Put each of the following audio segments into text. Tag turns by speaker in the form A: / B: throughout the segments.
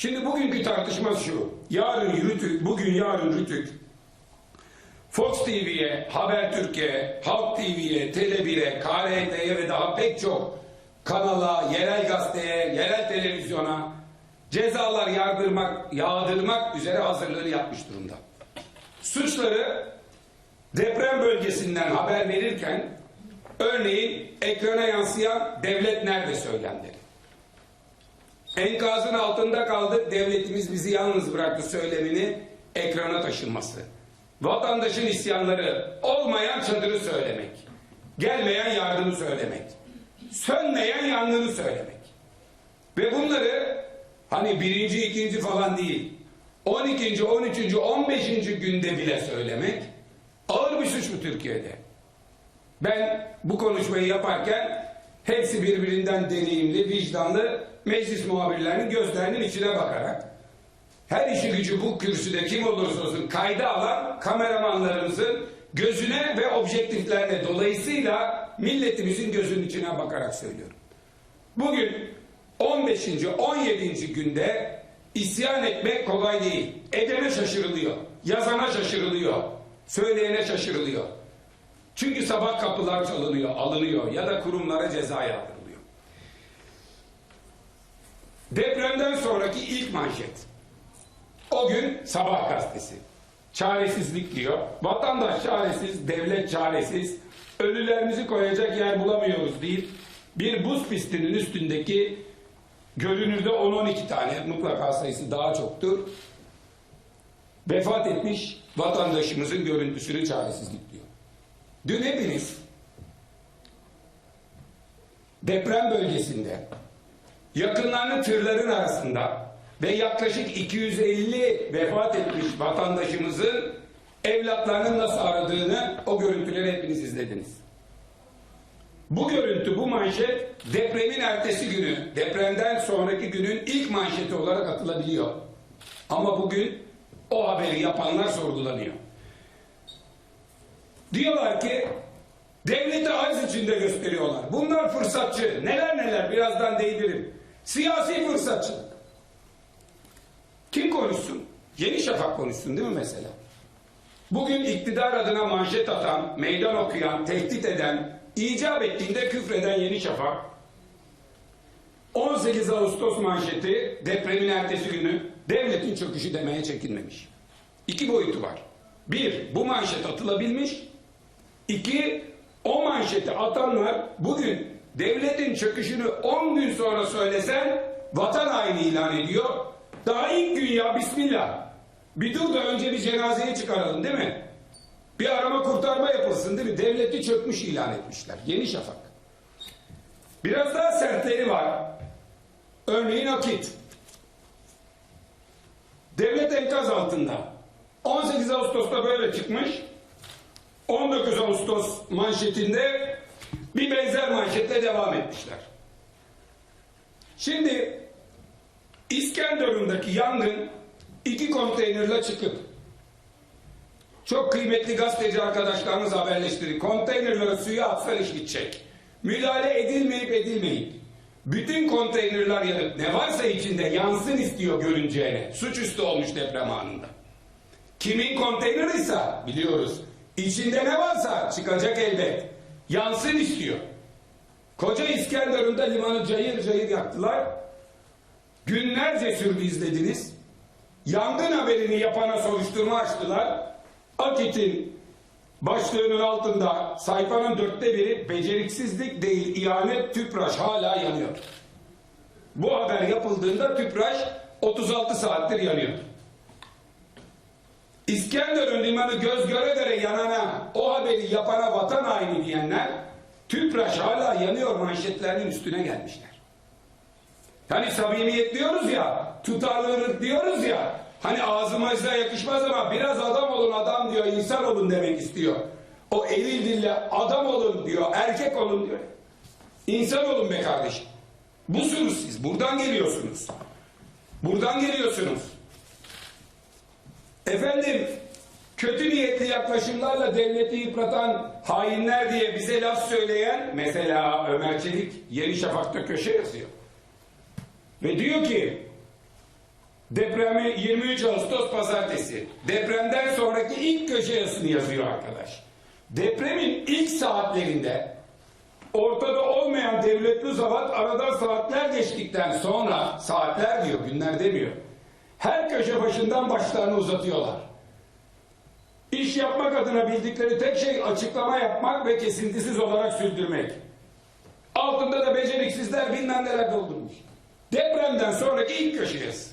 A: Şimdi bugünkü tartışma şu. Yarın Rütük, bugün yarın Rütük Fox TV'ye, Habertürk'e, Halk TV'ye, Tele1'e, KRT'ye ve daha pek çok kanala, yerel gazeteye, yerel televizyona cezalar yardırmak, yağdırmak üzere hazırlığını yapmış durumda. Suçları deprem bölgesinden haber verirken örneğin ekrana yansıyan devlet nerede söylemleri. Enkazın altında kaldık, devletimiz bizi yalnız bıraktı söylemini ekrana taşınması. Vatandaşın isyanları, olmayan çadırı söylemek, gelmeyen yardımı söylemek, sönmeyen yangını söylemek. Ve bunları hani birinci, ikinci falan değil, 12. 13. 15. günde bile söylemek ağır bir suç bu Türkiye'de. Ben bu konuşmayı yaparken hepsi birbirinden deneyimli, vicdanlı meclis muhabirlerinin gözlerinin içine bakarak her işi gücü bu kürsüde kim olursa olsun kayda alan kameramanlarımızın gözüne ve objektiflerine dolayısıyla milletimizin gözünün içine bakarak söylüyorum. Bugün 15. 17. günde isyan etmek kolay değil. Edene şaşırılıyor. Yazana şaşırılıyor. Söyleyene şaşırılıyor. Çünkü sabah kapılar çalınıyor, alınıyor ya da kurumlara ceza yağdırılıyor. Depremden sonraki ilk manşet. O gün Sabah gazetesi. Çaresizlik diyor. Vatandaş çaresiz, devlet çaresiz. Ölülerimizi koyacak yer bulamıyoruz deyip bir buz pistinin üstündeki görünürde 10-12 tane mutlaka sayısı daha çoktur. Vefat etmiş vatandaşımızın görüntüsünü çaresizlik. Dün hepiniz deprem bölgesinde yakınlarının tırların arasında ve yaklaşık 250 vefat etmiş vatandaşımızın evlatlarının nasıl aradığını o görüntüleri hepiniz izlediniz. Bu görüntü, bu manşet depremin ertesi günü, depremden sonraki günün ilk manşeti olarak atılabiliyor. Ama bugün o haberi yapanlar sorgulanıyor. Diyorlar ki devleti aciz içinde gösteriyorlar. Bunlar fırsatçı. Neler neler birazdan değinirim. Siyasi fırsatçılık. Kim konuşsun? Yeni Şafak konuşsun değil mi mesela? Bugün iktidar adına manşet atan, meydan okuyan, tehdit eden, icap ettiğinde küfreden Yeni Şafak 18 Ağustos manşeti depremin ertesi günü devletin çöküşü demeye çekinmemiş. İki boyutu var. Bir, bu manşet atılabilmiş. İki, o manşeti atanlar bugün devletin çöküşünü 10 gün sonra söylesen vatan haini ilan ediyor. Daha ilk gün ya bismillah. Bir dur da önce bir cenazeyi çıkaralım değil mi? Bir arama kurtarma yapılsın değil mi? Devleti çökmüş ilan etmişler. Yeni Şafak. Biraz daha sertleri var. Örneğin Akit. Devlet enkaz altında. 18 Ağustos'ta böyle çıkmış. 19 Ağustos manşetinde bir benzer manşetle devam etmişler. Şimdi İskenderun'daki yangın iki konteynerle çıkıp çok kıymetli gazeteci arkadaşlarımız haberleştirdi. Konteynerlere suyu atsan iş bitecek. Müdahale edilmeyip edilmeyip bütün konteynerler yanıp ne varsa içinde yansın istiyor görüneceğine. Suçüstü olmuş deprem anında. Kimin konteyneriyse biliyoruz. İçinde ne varsa çıkacak elbet. Yansın istiyor. Koca İskenderun'da limanı cayır cayır yaktılar. Günlerce sürdü izlediniz. Yangın haberini yapana soruşturma açtılar. Akit'in başlığının altında sayfanın dörtte biri beceriksizlik değil ihanet tüpraş hala yanıyor. Bu haber yapıldığında tüpraş 36 saattir yanıyor. İskenderun limanı göz göre göre yanana, o haberi yapana vatan haini diyenler tüpraş hala yanıyor manşetlerinin üstüne gelmişler. Hani samimiyet diyoruz ya, tutarlılık diyoruz ya, hani ağzımıza yakışmaz ama biraz adam olun adam diyor, insan olun demek istiyor. O eril dille adam olun diyor, erkek olun diyor. İnsan olun be kardeşim. Busunuz siz, buradan geliyorsunuz. Buradan geliyorsunuz. Efendim, kötü niyetli yaklaşımlarla devleti yıpratan hainler diye bize laf söyleyen, mesela Ömer Çelik Yeni Şafak'ta köşe yazıyor. Ve diyor ki Depremi 23 Ağustos pazartesi. Depremden sonraki ilk köşe yazısını yazıyor arkadaş. Depremin ilk saatlerinde ortada olmayan devletli zavat aradan saatler geçtikten sonra saatler diyor günler demiyor. Her köşe başından başlarını uzatıyorlar. İş yapmak adına bildikleri tek şey açıklama yapmak ve kesintisiz olarak sürdürmek. Altında da beceriksizler bilmem neler doldurmuş. Depremden sonraki ilk köşe yazısı.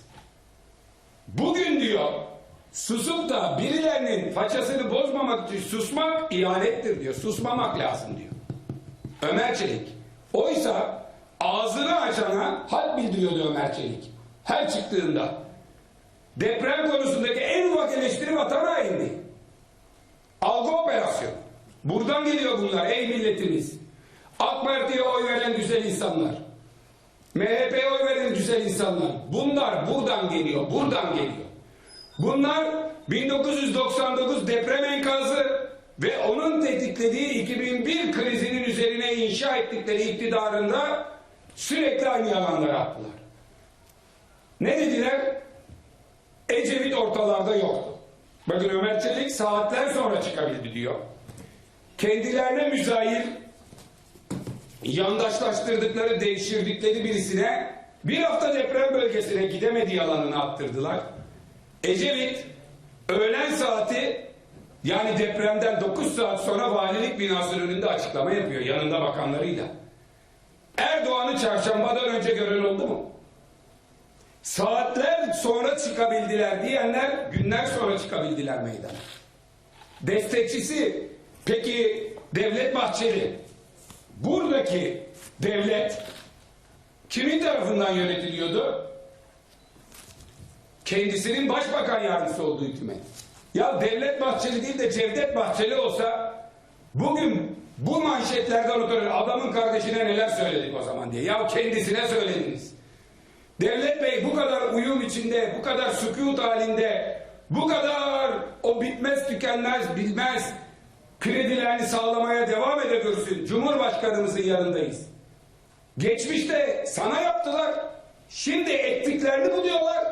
A: Bugün diyor susup da birilerinin façasını bozmamak için susmak ihanettir diyor. Susmamak lazım diyor. Ömer Çelik. Oysa ağzını açana hal bildiriyordu Ömer Çelik. Her çıktığında. Deprem konusundaki en ufak eleştiri vatana indi. Algı operasyonu. Buradan geliyor bunlar ey milletimiz. AK Parti'ye oy veren güzel insanlar. MHP'ye oy veren güzel insanlar. Bunlar buradan geliyor, buradan geliyor. Bunlar 1999 deprem enkazı ve onun tetiklediği 2001 krizinin üzerine inşa ettikleri iktidarında sürekli aynı yalanları attılar. Ne dediler? Ecevit ortalarda yoktu. Bakın Ömer Çelik saatler sonra çıkabildi diyor. Kendilerine müzahir yandaşlaştırdıkları, devşirdikleri birisine bir hafta deprem bölgesine gidemedi yalanını attırdılar. Ecevit öğlen saati yani depremden 9 saat sonra valilik binasının önünde açıklama yapıyor yanında bakanlarıyla. Erdoğan'ı çarşambadan önce gören oldu mu? Saatler sonra çıkabildiler diyenler günler sonra çıkabildiler meydana. Destekçisi peki Devlet Bahçeli buradaki devlet kimin tarafından yönetiliyordu? Kendisinin başbakan yardımcısı olduğu hükümet. Ya Devlet Bahçeli değil de Cevdet Bahçeli olsa bugün bu manşetlerden ötürü adamın kardeşine neler söyledik o zaman diye. Ya kendisine söylediniz. Devlet Bey bu kadar uyum içinde, bu kadar sükut halinde, bu kadar o bitmez tükenmez bilmez kredilerini sağlamaya devam edebilirsin. Cumhurbaşkanımızın yanındayız. Geçmişte sana yaptılar. Şimdi ettiklerini buluyorlar.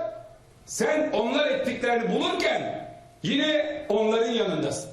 A: Sen onlar ettiklerini bulurken yine onların yanındasın.